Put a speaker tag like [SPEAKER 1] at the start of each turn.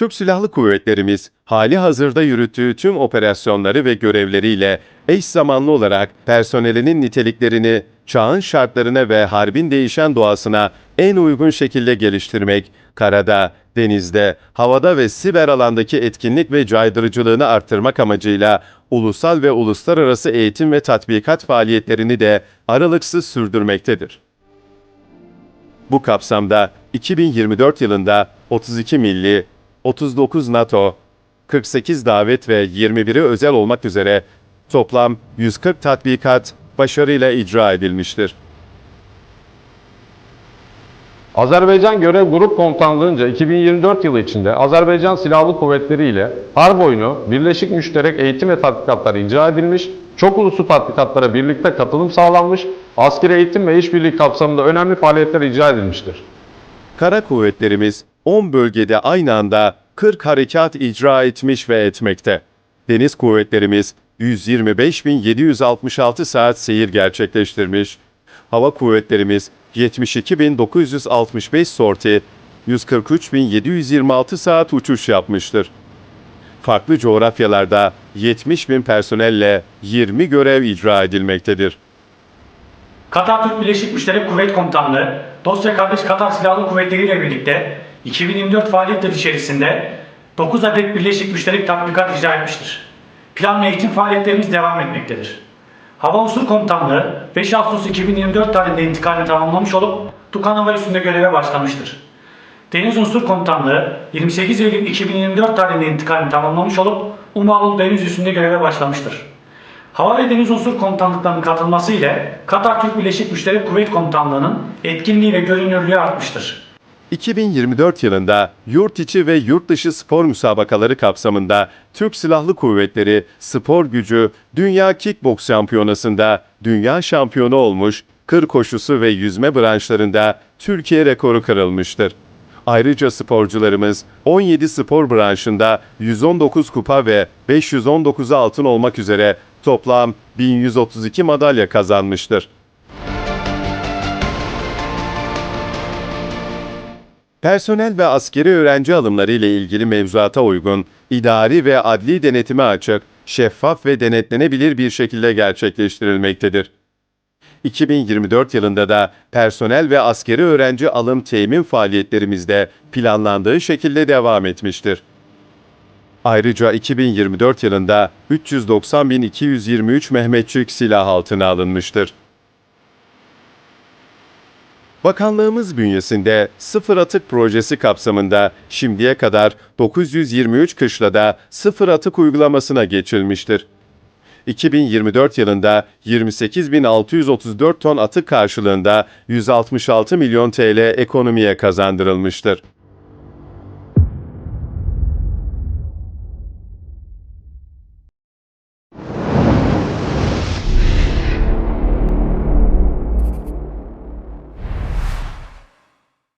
[SPEAKER 1] Türk Silahlı Kuvvetlerimiz, hali hazırda yürüttüğü tüm operasyonları ve görevleriyle eş zamanlı olarak personelinin niteliklerini çağın şartlarına ve harbin değişen doğasına en uygun şekilde geliştirmek, karada, denizde, havada ve siber alandaki etkinlik ve caydırıcılığını arttırmak amacıyla ulusal ve uluslararası eğitim ve tatbikat faaliyetlerini de aralıksız sürdürmektedir. Bu kapsamda 2024 yılında 32 milli, 39 NATO, 48 davet ve 21'i özel olmak üzere toplam 140 tatbikat başarıyla icra edilmiştir.
[SPEAKER 2] Azerbaycan Görev Grup Komutanlığı'nca 2024 yılı içinde Azerbaycan Silahlı Kuvvetleri ile harp oyunu, birleşik müşterek eğitim ve tatbikatlar icra edilmiş, çok uluslu tatbikatlara birlikte katılım sağlanmış, askeri eğitim ve işbirliği kapsamında önemli faaliyetler icra edilmiştir.
[SPEAKER 1] Kara kuvvetlerimiz 10 bölgede aynı anda 40 harekat icra etmiş ve etmekte. Deniz kuvvetlerimiz 125.766 saat seyir gerçekleştirmiş. Hava kuvvetlerimiz 72.965 sorti, 143.726 saat uçuş yapmıştır. Farklı coğrafyalarda 70.000 personelle 20 görev icra edilmektedir.
[SPEAKER 3] Katar Türk Birleşik Müşterek Kuvvet Komutanlığı, dost ve kardeş Katar Silahlı Kuvvetleri ile birlikte 2024 faaliyetleri içerisinde 9 adet Birleşik Müşterek Tatbikat icra etmiştir. Plan ve eğitim faaliyetlerimiz devam etmektedir. Hava Unsur Komutanlığı 5 Ağustos 2024 tarihinde intikalini tamamlamış olup Tukan Hava Üssü'nde göreve başlamıştır. Deniz Unsur Komutanlığı 28 Eylül 2024 tarihinde intikalini tamamlamış olup Umalul Deniz Üssü'nde göreve başlamıştır. Hava Deniz Unsur Komutanlıklarının katılması ile Katar Türk Birleşik Müşterek Kuvvet Komutanlığı'nın etkinliği ve görünürlüğü artmıştır.
[SPEAKER 1] 2024 yılında yurt içi ve yurt dışı spor müsabakaları kapsamında Türk Silahlı Kuvvetleri Spor Gücü Dünya Kickboks Şampiyonası'nda dünya şampiyonu olmuş, kır koşusu ve yüzme branşlarında Türkiye rekoru kırılmıştır. Ayrıca sporcularımız 17 spor branşında 119 kupa ve 519 altın olmak üzere toplam 1132 madalya kazanmıştır. Personel ve askeri öğrenci alımları ile ilgili mevzuata uygun, idari ve adli denetime açık, şeffaf ve denetlenebilir bir şekilde gerçekleştirilmektedir. 2024 yılında da personel ve askeri öğrenci alım temin faaliyetlerimizde planlandığı şekilde devam etmiştir. Ayrıca 2024 yılında 390.223 Mehmetçik silah altına alınmıştır. Bakanlığımız bünyesinde sıfır atık projesi kapsamında şimdiye kadar 923 kışlada sıfır atık uygulamasına geçilmiştir. 2024 yılında 28.634 ton atık karşılığında 166 milyon TL ekonomiye kazandırılmıştır.